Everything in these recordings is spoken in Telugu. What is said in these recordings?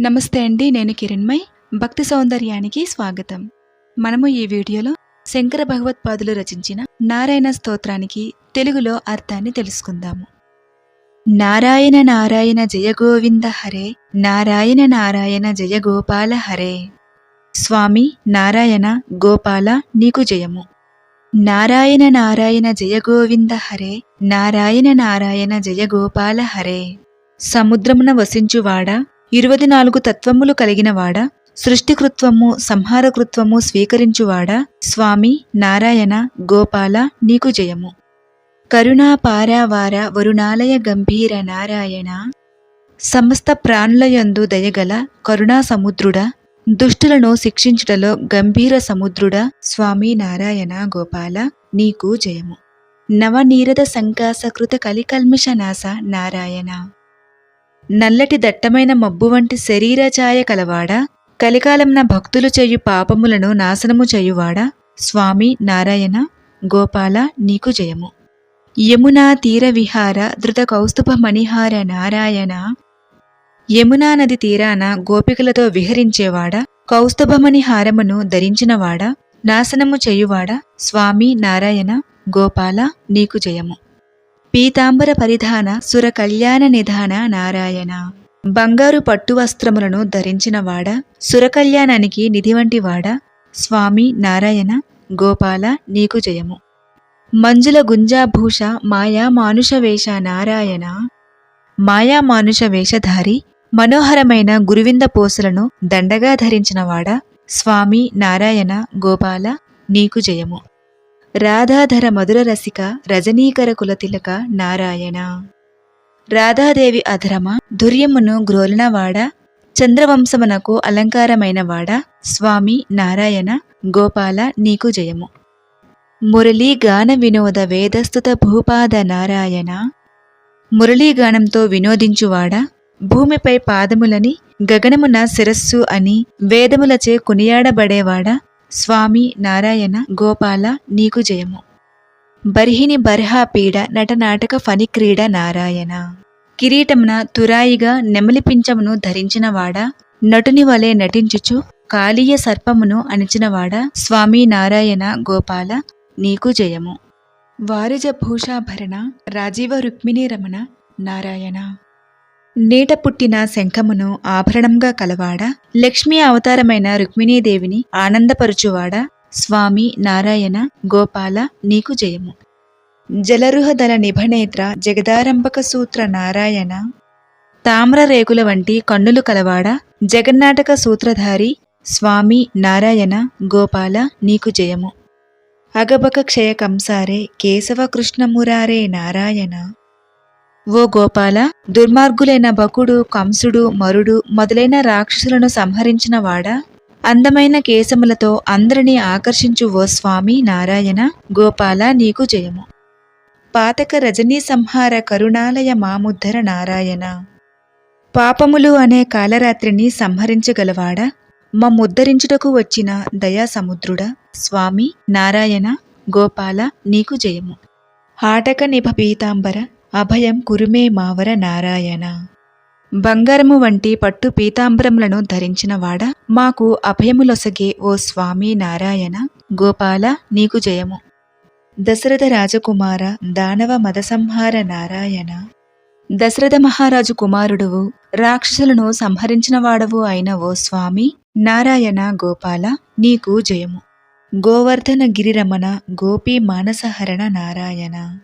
నమస్తే అండి నేను కిరణ్మయ్. భక్తి సౌందర్యానికి స్వాగతం. మనము ఈ వీడియోలో శంకర భగవత్పాదులు రచించిన నారాయణ స్తోత్రానికి తెలుగులో అర్థాన్ని తెలుసుకుందాము. నారాయణ నారాయణ జయ గోవింద హరే నారాయణ నారాయణ జయ గోపాల హరే. స్వామి నారాయణ గోపాల నీకు జయము. నారాయణ నారాయణ జయ గోవింద హరే నారాయణ నారాయణ జయ గోపాల హరే. సముద్రమున వసించువాడా ఇరువది నాలుగు తత్వములు కలిగినవాడా సృష్టికృత్వము సంహారకృత్వము స్వీకరించువాడా? స్వామి నారాయణ గోపాల నీకు జయము. కరుణాపారావార వరుణాలయ గంభీర నారాయణ. సమస్త ప్రాణులయందు దయగల కరుణా సముద్రుడా? దుష్టులను శిక్షించుటలో గంభీర సముద్రుడా? స్వామి నారాయణ గోపాల నీకు జయము. నవనీరద సంకాసకృత కలికల్మిష నాశ నారాయణ. నల్లటి దట్టమైన మబ్బు వంటి శరీర ఛాయ కలవాడా? కలికాలంన భక్తులు చేయు పాపములను నాశనము చేయువాడా? స్వామి నారాయణ గోపాల నీకు జయము. యమునా తీర విహార ధృత కౌస్తుభ మణిహార నారాయణ. యమునా నది తీరాన గోపికలతో విహరించేవాడా? కౌస్తుభమణి హారమును ధరించినవాడా? నాశనము చేయువాడా? స్వామి నారాయణ గోపాల నీకు జయము. పీతాంబర పరిధాన సుర కళ్యాణ నిధాన నారాయణ. బంగారు పట్టు వస్త్రములను ధరించినవాడ సురకళ్యాణానికి నిధి వంటివాడ స్వామి నారాయణ గోపాల నీకు జయము. మంజుల గుంజాభూష మాయా మానుష వేష నారాయణ. మాయా మానుష వేషధారి మనోహరమైన గురువింద పోసులను దండగా ధరించినవాడ స్వామి నారాయణ గోపాల నీకు జయము. రాధాధర మధుర రసిక రజనీకర కులతిలక నారాయణ. రాధాదేవి అధరమ దుర్యమును గ్రోలినవాడ చంద్రవంశమునకు అలంకారమైనవాడా స్వామి నారాయణ గోపాల నీకు జయము. మురళీ గాన వినోద వేదస్తుత భూపాద నారాయణ. మురళీగానంతో వినోదించువాడా భూమిపై పాదములని గగనమున శిరస్సు అని వేదములచే కొనియాడబడేవాడా స్వామి నారాయణ గోపాల నీకు జయము. బర్హిని బర్హా పీడ నటనాటక ఫణిక్రీడ నారాయణ. కిరీటమున తురాయిగా నెమలిపించమును ధరించినవాడా నటుని వలె నటించుచు కాళీయ సర్పమును అణిచినవాడా స్వామి నారాయణ గోపాల నీకు జయము. వారిజ భూషాభరణ రాజీవ రుక్మిణీ రమణ నారాయణ. నీట పుట్టిన శంఖమును ఆభరణంగా కలవాడా? లక్ష్మీ అవతారమైన రుక్మిణీదేవిని ఆనందపరుచువాడా? స్వామి నారాయణ గోపాల నీకు జయము. జలరుహదల నిభనేత్ర జగదారంభక సూత్ర నారాయణ. తామ్ర రేకుల వంటి కన్నులు కలవాడా? జగన్నాటక సూత్రధారి స్వామి నారాయణ గోపాల నీకు జయము. అగబక క్షయ కంసారే కేశవ కృష్ణమురారే నారాయణ. ఓ గోపాల దుర్మార్గులైన బకుడు కంసుడు మరుడు మొదలైన రాక్షసులను సంహరించినవాడా అందమైన కేశములతో అందరినీ ఆకర్షించు ఓ స్వామి నారాయణ గోపాల నీకు జయము. పాతక రజనీ సంహార కరుణాలయ మాముద్ధర నారాయణ. పాపములు అనే కాలరాత్రిని సంహరించగలవాడా? మమ్ముద్ధరించుటకు వచ్చిన దయాసముద్రుడా స్వామి నారాయణ గోపాల నీకు జయము. హాటక నిభ పీతాంబర అభయం కురుమే మావర నారాయణ. బంగారము వంటి పట్టు పీతాంబరములను ధరించినవాడ మాకు అభయములొసగే ఓ స్వామి నారాయణ. గోపాల నీకు జయము. దశరథ రాజకుమార దానవ మదసంహార నారాయణ. దశరథ మహారాజు కుమారుడువు రాక్షసులను సంహరించినవాడవు అయిన ఓ స్వామి నారాయణ గోపాల నీకు జయము. గోవర్ధన గిరిరమణ గోపీ మానసహరణ నారాయణ.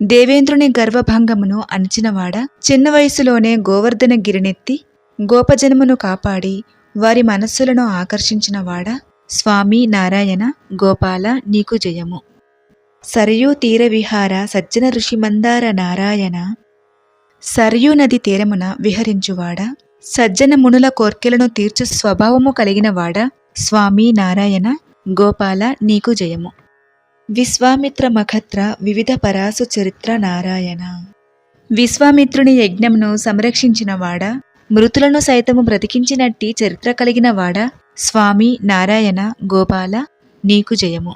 దేవేంద్రుని గర్వభంగమును అణచినవాడ చిన్న వయసులోనే గోవర్ధన గిరినెత్తి గోపజనమును కాపాడి వారి మనస్సులను ఆకర్షించినవాడ స్వామి నారాయణ గోపాల నీకు జయము. సరయూ తీర విహార సజ్జన ఋషి మందార నారాయణ సరయూ నది తీరమున విహరించువాడ సజ్జన మునుల కోర్కెలను తీర్చు స్వభావము కలిగినవాడ స్వామి నారాయణ గోపాల నీకు జయము. విశ్వామిత్ర మఖత్ర వివిధ పరాసు చరిత్ర నారాయణ. విశ్వామిత్రుని యజ్ఞమును సంరక్షించినవాడా మృతులను సైతము బ్రతికించినట్టి చరిత్ర కలిగినవాడా స్వామి నారాయణ గోపాల నీకు జయము.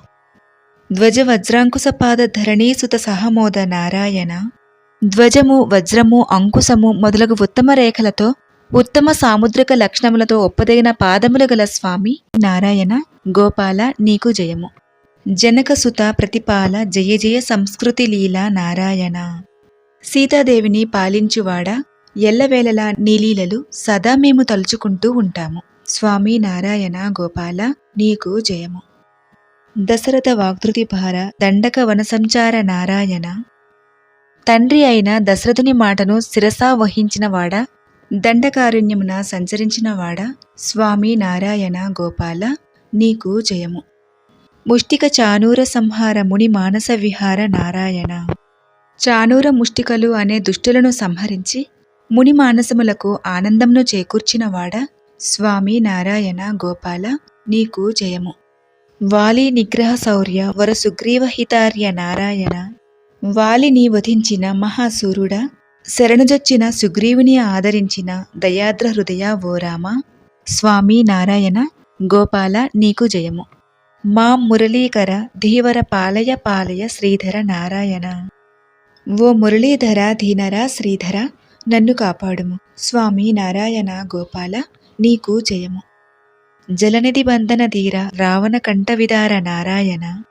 ధ్వజ వజ్రాంకుశపాద ధరణీసుత సహమోద నారాయణ. ధ్వజము వజ్రము అంకుశము మొదలగు ఉత్తమ రేఖలతో ఉత్తమ సాముద్రిక లక్షణములతో ఒప్పదగిన పాదములు గల స్వామి నారాయణ గోపాల నీకు జయము. జనకసుత ప్రతిపాల జయ జయ సంస్కృతి లీల నారాయణ. సీతాదేవిని పాలించువాడా ఎల్లవేళలా నీలీలలు సదా మేము తలుచుకుంటూ ఉంటాము. స్వామి నారాయణ గోపాల నీకు జయము. దశరథ వాగ్ధృతి భార దండక వనసంచార నారాయణ. తండ్రి అయిన దశరథుని మాటను శిరసా వహించినవాడా దండకారుణ్యమున సంచరించినవాడా స్వామి నారాయణ గోపాల నీకు జయము. ముష్టిక చానూర సంహార ముని మానస విహార నారాయణ. చానూర ముష్టికలు అనే దుష్టులను సంహరించి ముని మానసములకు ఆనందంను చేకూర్చినవాడ స్వామి నారాయణ గోపాల నీకు జయము. వాలి నిగ్రహ శౌర్య వర సుగ్రీవ హితార్య నారాయణ. వాలిని వధించిన మహాసూరుడా శరణుజొచ్చిన సుగ్రీవుని ఆదరించిన దయాద్ర హృదయ ఓ రామ. స్వామి నారాయణ గోపాల నీకు జయము. మా మురళీకర ధీవర పాలయ పాలయ శ్రీధర నారాయణ. ఓ మురళీధర ధీనర శ్రీధర నన్ను కాపాడుము. స్వామి నారాయణ గోపాల నీకు జయము. జలనిధి బంధన ధీర రావణ కంఠవిదార నారాయణ.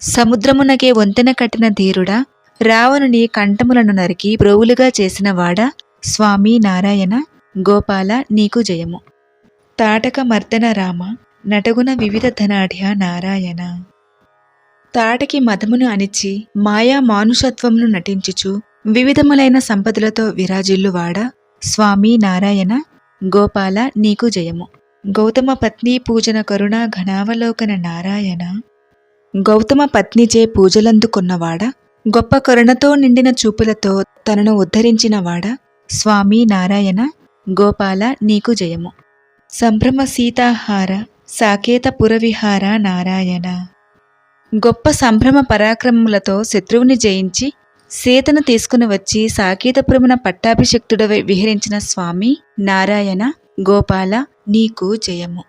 సముద్రమునకే వంతెన కట్టిన ధీరుడా రావణుని కంఠములను నరికి ప్రోవులుగా చేసినవాడా స్వామి నారాయణ గోపాల నీకు జయము. తాటక మర్దన రామ నటగున వివిధ ధనాఢ్య నారాయణ. తాటకి మతమును అణిచి మాయా మానుషత్వమును నటించుచు వివిధములైన సంపదలతో విరాజిల్లువాడ స్వామి నారాయణ గోపాల నీకు జయము. గౌతమ పత్ని పూజన కరుణ ఘనావలోకన నారాయణ. గౌతమ పత్నిచే పూజలందుకున్నవాడ గొప్ప కరుణతో నిండిన చూపులతో తనను ఉద్ధరించినవాడ స్వామి నారాయణ గోపాల నీకు జయము. సంభ్రమ సీతాహార సాకేత పురవిహార నారాయణ. గొప్ప సంభ్రమ పరాక్రమములతో శత్రువుని జయించి సీతను తీసుకుని వచ్చి సాకేతపురమున పట్టాభిషక్తుడవై విహరించిన స్వామి నారాయణ గోపాల నీకు జయము.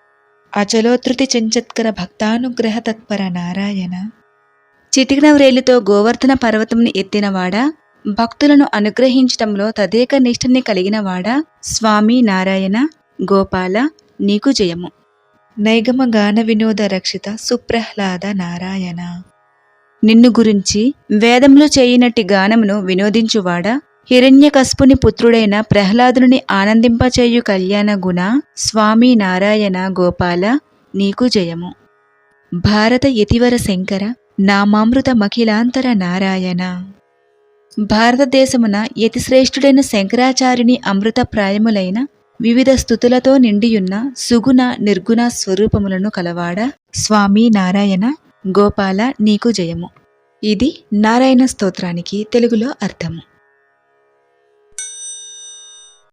అచలోత్రుతి చెంచత్కర భక్తానుగ్రహ తత్పర నారాయణ. చిటికిన వ్రేలితో గోవర్ధన పర్వతంని ఎత్తినవాడా భక్తులను అనుగ్రహించటంలో తదేక నిష్ఠని కలిగినవాడా స్వామి నారాయణ గోపాల నీకు జయము. నైగమ గాన వినోద రక్షిత సుప్రహ్లాద నారాయణ. నిన్ను గురించి వేదములు చేయనట్టి గానమును వినోదించువాడా? హిరణ్యకస్పుని పుత్రుడైన ప్రహ్లాదుని ఆనందింపచేయు కళ్యాణ గుణ స్వామి నారాయణ గోపాల నీకు జయము. భారత యతివర శంకర నామామృత మఖిలాంతర నారాయణ. భారతదేశమున యతిశ్రేష్ఠుడైన శంకరాచార్యుని అమృత ప్రాయములైన వివిధ స్థుతులతో నిండియున్న సుగుణ నిర్గుణ స్వరూపములను కలవాడ స్వామి నారాయణ గోపాల నీకు జయము. ఇది నారాయణ స్తోత్రానికి తెలుగులో అర్థము.